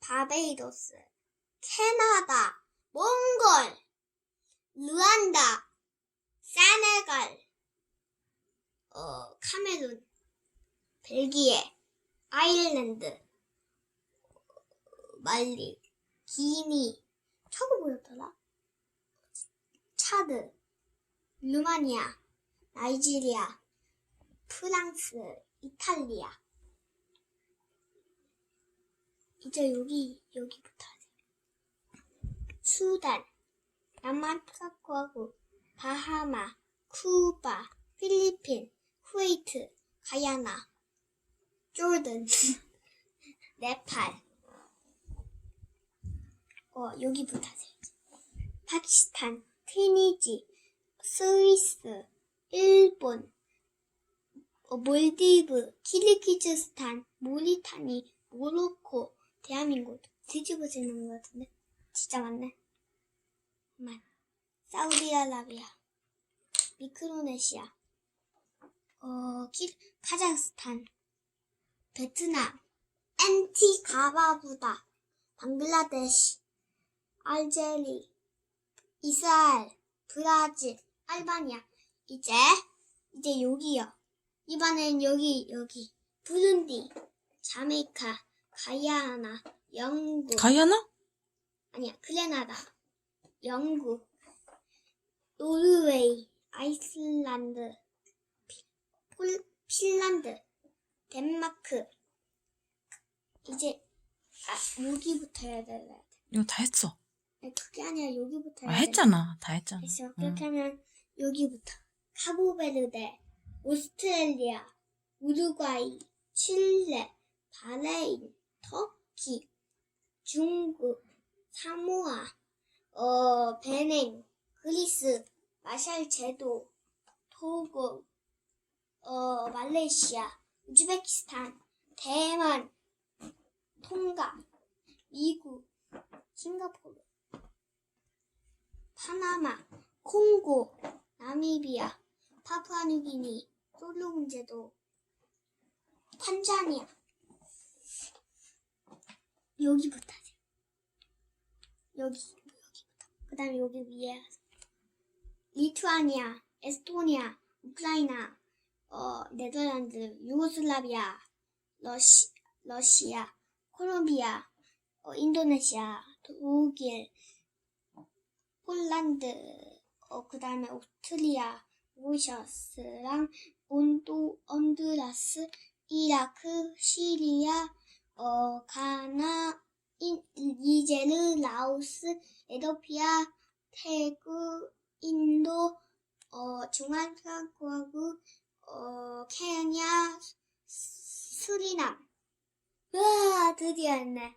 바베이도스, 캐나다, 몽골, 루안다, 세네갈, 어, 카메룬, 벨기에, 아일랜드, 말리, 기니, 저거 뭐였더라? 차드, 루마니아, 나이지리아, 프랑스, 이탈리아. 이제 여기, 여기부터 하세요. 수단, 남아프리카하고 바하마, 쿠바, 필리핀, 쿠웨이트, 가야나, 조던, 네팔. 어, 여기부터 하세요. 파키스탄, 티니지, 스위스, 일본, 어, 몰디브, 키르기즈스탄, 모리타니, 모로코, 대한민국 뒤집어지는 것 같은데 진짜 많네. 만 사우디아라비아, 미크로네시아, 어, 키, 카자흐스탄, 베트남, 엔티가바부다, 방글라데시, 알제리, 이스라엘, 브라질, 알바니아. 이제 이제 여기요. 이번엔 여기 여기 부룬디, 자메이카, 가야나, 영국. 가야나? 아니야 그레나다, 영국, 노르웨이, 아이슬란드, 피- 폴, 핀란드, 덴마크. 이제 아 여기부터 해야 돼. 이거 다 했어. 아니, 그게 아니라 여기부터 아, 해야 돼. 했잖아. 다 했잖아. 응. 그렇게 하면 여기부터 카보베르데, 오스트레일리아, 우루과이, 칠레, 바레인, 터키, 중국, 사모아, 어, 베냉, 그리스, 마샬 제도, 토고, 어, 말레이시아, 우즈베키스탄, 대만, 통가, 미국, 싱가포르, 파나마, 콩고, 나미비아, 파푸아뉴기니, 솔로몬제도, 탄자니아. 여기부터 하세요. 여기, 여기부터. 그 다음에 여기 위에. 리투아니아, 에스토니아, 우크라이나, 어, 네덜란드, 유고슬라비아, 러시, 러시아, 콜롬비아, 어, 인도네시아, 독일, 폴란드, 어, 그 다음에 오스트리아, 모리셔스랑 온도, 언두라스, 이라크, 시리아, 어, 가나, 인, 니제르, 라오스, 에도피아, 태국, 인도, 어, 중앙공화국, 어, 케냐, 수- 수리남. 으아, 드디어 했네.